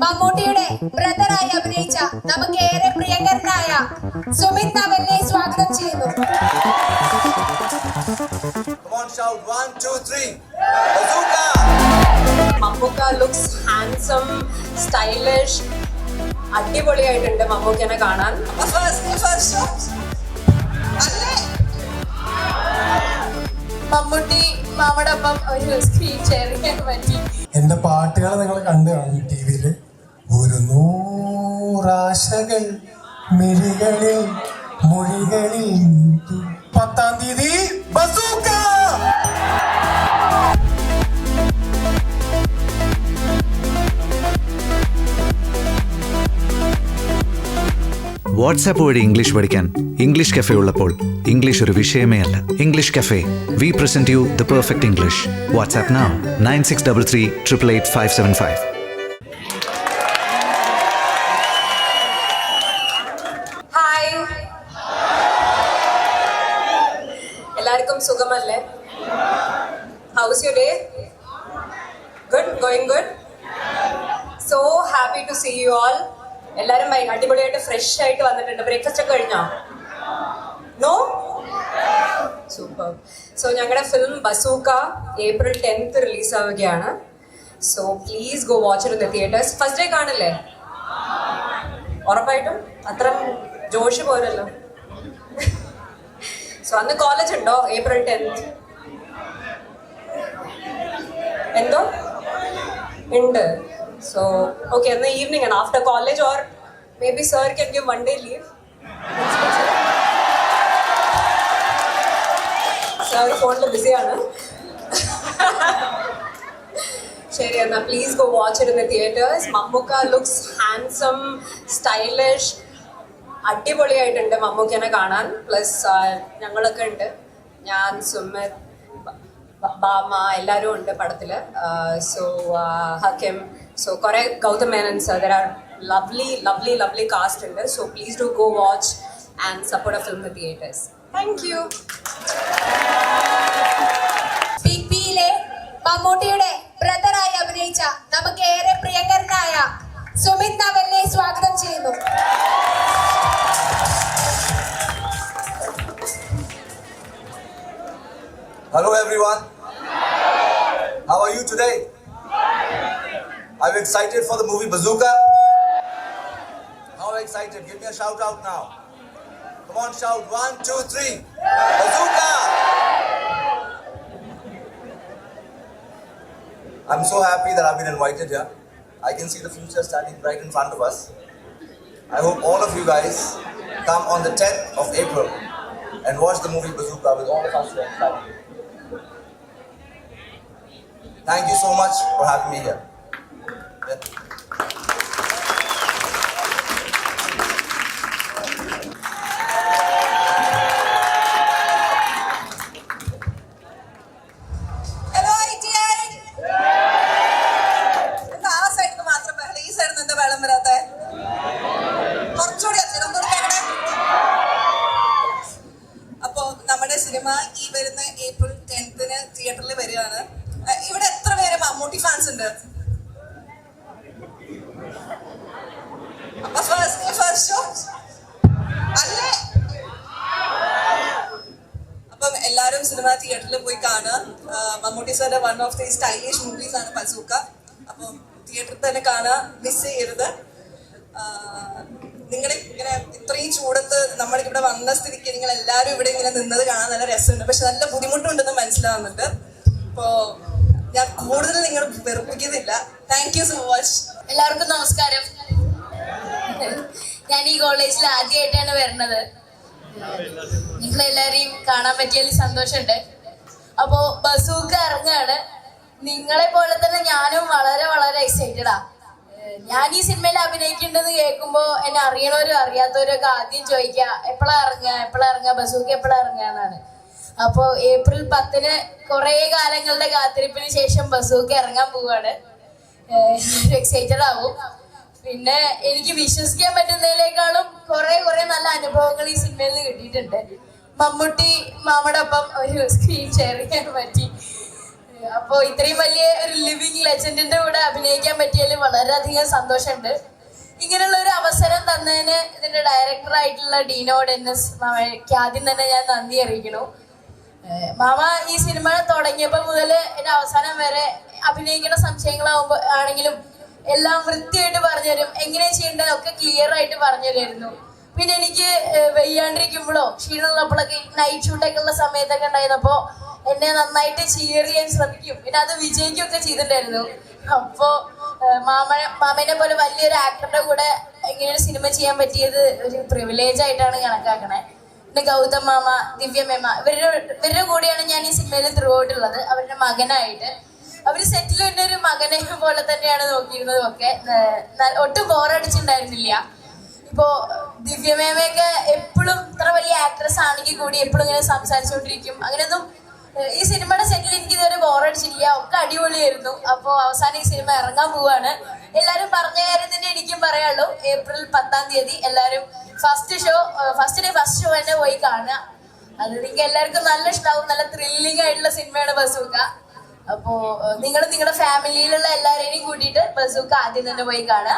മമ്മൂട്ടിയുടെ ബ്രദറായി അഭിനയിച്ച നമുക്ക് ഏറെ പ്രിയങ്കരനായ സുമിത് നവലിനെ സ്വാഗതം ചെയ്യുന്നു. Come on, shout. One, two, three. Bazooka! Mammukka looks handsome stylish അടിപൊളിയായിട്ടുണ്ട് മമ്മൂക്കനെ കാണാൻ. മമ്മൂട്ടി മാമടൊപ്പം ഒരു സ്ക്രീൻ ഷെയർ ചെയ്യാൻ പറ്റി എന്റെ പാട്ടുകൾ നിങ്ങൾ കണ്ടു കാണും ടി വിയിൽ നൂറാശകൾ മിഴികളിൽ മൊഴികളിൽ പത്താം തീയതി ബസൂക്ക! വാട്സാപ്പ് വഴി ഇംഗ്ലീഷ് പഠിക്കാൻ ഇംഗ്ലീഷ് കഫേ ഉള്ളപ്പോൾ ഇംഗ്ലീഷ് ഒരു വിഷയമേ അല്ല. English cafe. We present you the perfect English WhatsApp nine six double three triple eight five seven five സുഖമല്ലേ? How's you day good going good so happy to see you all എല്ലാരും അടിപൊളിയായിട്ട് fresh ആയിട്ട് വന്നിട്ടുണ്ട്. Breakfast ഒക്കെ കഴിഞ്ഞോ? No super so ഞങ്ങളുടെ film Bazooka April tenth release ആവുകയാണ്. So please go watch in the theatres first day കാണില്ലേ? ഉറപ്പായിട്ടും. അത്ര ജോഷ് പോരല്ലോ. സോ അന്ന് കോളേജ് ഉണ്ടോ? ഏപ്രിൽ ടെൻത്ത് എന്തോ? ഉണ്ട്. സോ ഓക്കെ അന്ന് ഈവനിങ് ആണ്. After college or maybe sir can give one day leave sir ഫോണിൽ ബിസിയാണ് ശരി എന്നാ please go watch it in the theatres Mammukka looks handsome stylish അടിപൊളിയായിട്ടുണ്ട് മമ്മൂക്കനെ കാണാൻ. പ്ലസ് ഞങ്ങളൊക്കെ ഉണ്ട്. ഞാൻ സുമിത് ബാമ എല്ലാവരും ഉണ്ട് പടത്തിൽ സോ ഹക്കിം സോ കുറെ Gautham Menon sir lovely lovely lovely cast ഉണ്ട്. So please do go watch and support a film theatres thank you big മമ്മൂട്ടിയുടെ ബ്രദറായി അഭിനയിച്ച നമുക്ക് ഏറെ പ്രിയങ്കരനായ സുമിത് നവലിനെ സ്വാഗതം ചെയ്യുന്നു. Hello, everyone. How are you today? Are you excited for the movie Bazooka? How excited? Give me a shout out now. Come on, shout one, two, three. Bazooka! I'm so happy that I've been invited here. I can see the future standing right in front of us. I hope all of you guys come on the 10th of April and watch the movie Bazooka with all of us. Thank you so much for having me here. അപ്പോ നമ്മുടെ cinema ഈ വരുന്ന April ടെൻത്തിന് തിയേറ്ററിൽ വരികയാണ്. Mammootty fans ഉണ്ട്. അപ്പൊ first first show അല്ലേ? അപ്പം എല്ലാവരും സിനിമ തിയേറ്ററിൽ പോയി കാണുക. മമ്മൂട്ടി സാറിന്റെ one of the stylish movies ആണ് പസൂക്ക. അപ്പം തിയേറ്ററിൽ തന്നെ കാണുക മിസ് ചെയ്യരുത്. നിങ്ങൾ ഇങ്ങനെ ഇത്രയും ചൂടത്ത് നമ്മളിവിടെ വന്ന സ്ഥിതിക്ക് നിങ്ങൾ എല്ലാവരും ഇവിടെ ഇങ്ങനെ നിന്നത് കാണാൻ നല്ല രസമുണ്ട്. പക്ഷെ നല്ല ബുദ്ധിമുട്ടുണ്ടെന്ന് മനസ്സിലാവുന്നുണ്ട്. അപ്പോ ഞാൻ കൂടുതൽ നിങ്ങൾ വെറുപ്പിക്കുന്നില്ല. താങ്ക് യു സോ മച്ച് എല്ലാവർക്കും നമസ്കാരം. ഞാൻ ഈ കോളേജിൽ ആദ്യമായിട്ടാണ് വരുന്നത്. നിങ്ങളെല്ലാരെയും കാണാൻ പറ്റിയതിൽ സന്തോഷമുണ്ട്. അപ്പോ ബസൂക്ക് ഇറങ്ങാണ് നിങ്ങളെ പോലെ തന്നെ ഞാനും വളരെ വളരെ എക്സൈറ്റഡാ ഞാൻ ഈ സിനിമയിൽ അഭിനയിക്കുന്നുണ്ടെന്ന് കേൾക്കുമ്പോ എന്നെ അറിയണവരും അറിയാത്തവരും ഒക്കെ ആദ്യം ചോദിക്കുക എപ്പോഴാ ഇറങ്ങുക? എപ്പോഴാ ഇറങ്ങുക? ബസൂക്ക് എപ്പോഴാ ഇറങ്ങുക? എന്നാണ്. അപ്പോ ഏപ്രിൽ പത്തിന് കുറെ കാലങ്ങളുടെ കാത്തിരിപ്പിന് ശേഷം ബസൂക്ക് ഇറങ്ങാൻ പോവാണ്. എക്സൈറ്റഡ് ആവും. പിന്നെ എനിക്ക് വിശ്വസിക്കാൻ പറ്റുന്നതിനേക്കാളും കുറെ കുറെ നല്ല അനുഭവങ്ങൾ ഈ സിനിമയിൽ നിന്ന് കിട്ടിയിട്ടുണ്ട്. മമ്മൂട്ടി മാമടൊപ്പം ഒരു സ്ക്രീൻ ഷെയർ ചെയ്യാൻ പറ്റി. അപ്പോ ഇത്രയും വലിയ ഒരു ലിവിങ് ലെജൻഡിന്റെ കൂടെ അഭിനയിക്കാൻ പറ്റിയതിൽ വളരെയധികം സന്തോഷമുണ്ട്. ഇങ്ങനെയുള്ള ഒരു അവസരം തന്നതിന് ഇതിന്റെ ഡയറക്ടർ ആയിട്ടുള്ള ഡീനോഡ് ഡെന്നിസ് മാമയ്ക്ക് ആദ്യം തന്നെ ഞാൻ നന്ദി അറിയിക്കണു മാമ ഈ സിനിമ തുടങ്ങിയപ്പോൾ മുതൽ എന്റെ അവസാനം വരെ അഭിനയിക്കുന്ന സംശയങ്ങളാവുമ്പോ ആണെങ്കിലും എല്ലാം വൃത്തിയായിട്ട് പറഞ്ഞുതരും. എങ്ങനെ ചെയ്യേണ്ടതൊക്കെ ക്ലിയർ ആയിട്ട് പറഞ്ഞു തരുമായിരുന്നു പിന്നെ എനിക്ക് വെയ്യാണ്ടിരിക്കുമ്പോഴോ ക്ഷീണമുള്ളപ്പോഴൊക്കെ നൈറ്റ് ഷൂട്ടൊക്കെ ഉള്ള സമയത്തൊക്കെ ഉണ്ടായിരുന്നപ്പോ എന്നെ നന്നായിട്ട് ചിയർ ചെയ്യാൻ ശ്രമിക്കും. പിന്നെ അത് വിജയിക്കുകയൊക്കെ ചെയ്തിട്ടുണ്ടായിരുന്നു. അപ്പോ മാമ മാമേനെ പോലെ വലിയൊരു ആക്ടറുടെ കൂടെ ഇങ്ങനെ ഒരു സിനിമ ചെയ്യാൻ പറ്റിയത് ഒരു പ്രിവിലേജ് ആയിട്ടാണ് കണക്കാക്കണേ. പിന്നെ ഗൗതം മാമ ദിവ്യ മേമ ഇവരുടെ ഇവരുടെ കൂടെയാണ് ഞാൻ ഈ സിനിമയിൽ ത്രൂ ഔട്ട് ഉള്ളത് അവരുടെ മകനായിട്ട്. അവർ സെറ്റിൽ തന്നെ ഒരു മകനെ പോലെ തന്നെയാണ് നോക്കിയിരുന്നതും ഒക്കെ ഒട്ടും ബോറടിച്ചിട്ടുണ്ടായിരുന്നില്ല ഇപ്പോ ദിവ്യമേമയൊക്കെ എപ്പോഴും ഇത്ര വലിയ ആക്ട്രസ് ആണെങ്കിൽ കൂടി എപ്പോഴും ഇങ്ങനെ സംസാരിച്ചുകൊണ്ടിരിക്കും. അങ്ങനെയൊന്നും ഈ സിനിമയുടെ സെറ്റിൽ എനിക്ക് ഇതുവരെ ബോറടിച്ചില്ല ഒക്കെ അടിപൊളിയായിരുന്നു. അപ്പോ അവസാനം ഈ സിനിമ ഇറങ്ങാൻ പോവാണ്. എല്ലാരും പറഞ്ഞ കാര്യം തന്നെ എനിക്കും പറയാനുള്ളൂ. ഏപ്രിൽ പത്താം തീയതി എല്ലാരും first show first day first show തന്നെ പോയി കാണുക. അത് നിങ്ങൾക്ക് എല്ലാവർക്കും നല്ല ഇഷ്ടമാവും നല്ല ത്രില്ലിംഗ് ആയിട്ടുള്ള സിനിമയാണ് ബസൂക്ക. അപ്പോ നിങ്ങൾ നിങ്ങളുടെ ഫാമിലിയിലുള്ള എല്ലാവരെയും കൂട്ടിയിട്ട് ബസൂക്ക ആദ്യം തന്നെ പോയി കാണുക.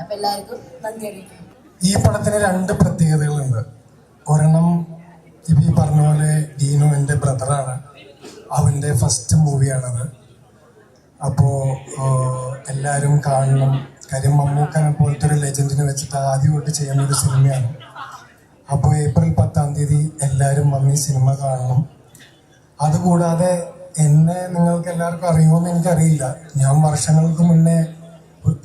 അപ്പൊ എല്ലാവർക്കും നന്ദി അറിയിക്കും ഈ പടത്തിന് രണ്ട് പ്രത്യേകതകളുണ്ട്. ഒരെണ്ണം ഇപ്പൊ ഈ പറഞ്ഞ പോലെ ഡീനു ബ്രദറാണ്. അവന്റെ ഫസ്റ്റ് മൂവിയാണത് അപ്പോൾ എല്ലാവരും കാണണം. കാര്യം മമ്മൂക്കനെ പോലത്തെ ഒരു ലെജൻഡിനെ വെച്ചിട്ട് ആദ്യമായിട്ട് ചെയ്യുന്ന ഒരു സിനിമയാണ്. അപ്പോൾ ഏപ്രിൽ പത്താം തീയതി എല്ലാവരും വന്ന് ഈ സിനിമ കാണണം. അതുകൂടാതെ എന്നെ നിങ്ങൾക്ക് എല്ലാവർക്കും അറിയുമോന്ന് എനിക്കറിയില്ല. ഞാൻ വർഷങ്ങൾക്ക് മുന്നേ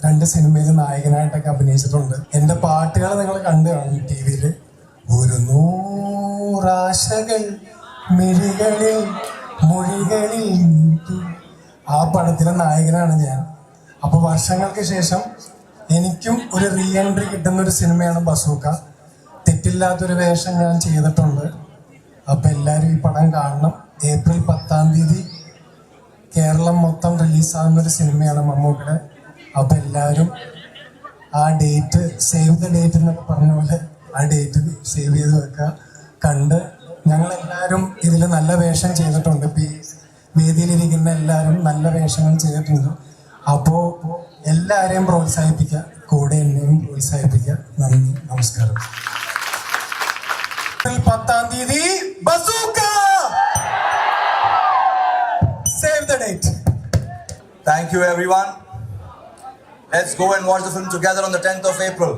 രണ്ട് സിനിമയിൽ നായകനായിട്ടൊക്കെ അഭിനയിച്ചിട്ടുണ്ട്. എന്റെ പാട്ടുകൾ നിങ്ങൾ കണ്ടു കാണും ടി വിയിൽ. ഒരു നൂറാശകൾ മിഴികളിൽ മൊഴികളിൽ ആ പടത്തിലെ നായകനാണ് ഞാൻ. അപ്പോൾ വർഷങ്ങൾക്ക് ശേഷം എനിക്കും ഒരു റീ എൻട്രി കിട്ടുന്ന ഒരു സിനിമയാണ് ബസൂക്ക. തെറ്റില്ലാത്തൊരു വേഷം ഞാൻ ചെയ്തിട്ടുണ്ട്. അപ്പൊ എല്ലാവരും ഈ പടം കാണണം. ഏപ്രിൽ പത്താം തീയതി കേരളം മൊത്തം റിലീസാകുന്ന ഒരു സിനിമയാണ് മമ്മൂക്കയുടെ. അപ്പൊ എല്ലാവരും ആ ഡേറ്റ് സേവ് ദ ഡേറ്റ് എന്നൊക്കെ പറഞ്ഞ പോലെ ആ ഡേറ്റ് സേവ് ചെയ്ത് വെക്കുക. കണ്ട് ഞങ്ങൾ എല്ലാവരും ഇതിൽ നല്ല വേഷം ചെയ്തിട്ടുണ്ട്. ഇപ്പം ഈ വേദിയിലിരിക്കുന്ന എല്ലാവരും നല്ല വേഷങ്ങൾ ചെയ്തിട്ടുണ്ട്. അപ്പോൾ എല്ലാവരെയും പ്രോത്സാഹിപ്പിക്കുക കൂടെ എന്നെയും പ്രോത്സാഹിപ്പിക്കുക നന്ദി നമസ്കാരം ഏപ്രിൽ പത്താം തീയതി Bazooka save the date Thank you, everyone. Let's go and watch the film together on the 10th of April.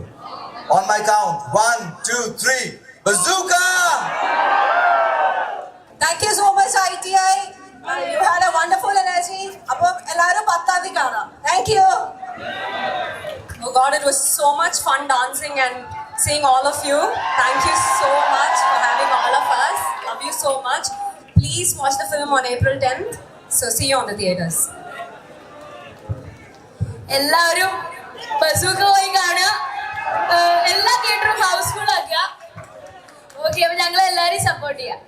On my count, one, two, three. Bazooka! much fun dancing and seeing all of you. Thank you so much for having all of us. Love you so much. Please watch the film on April 10th. So see you on the theaters. എല്ലാവരും bazooka പോയി കാണുക ഏഹ് എല്ലാ തിയേറ്ററും house full ആക്കുക okay അപ്പൊ ഞങ്ങൾ എല്ലാവരെയും support ചെയ്യാം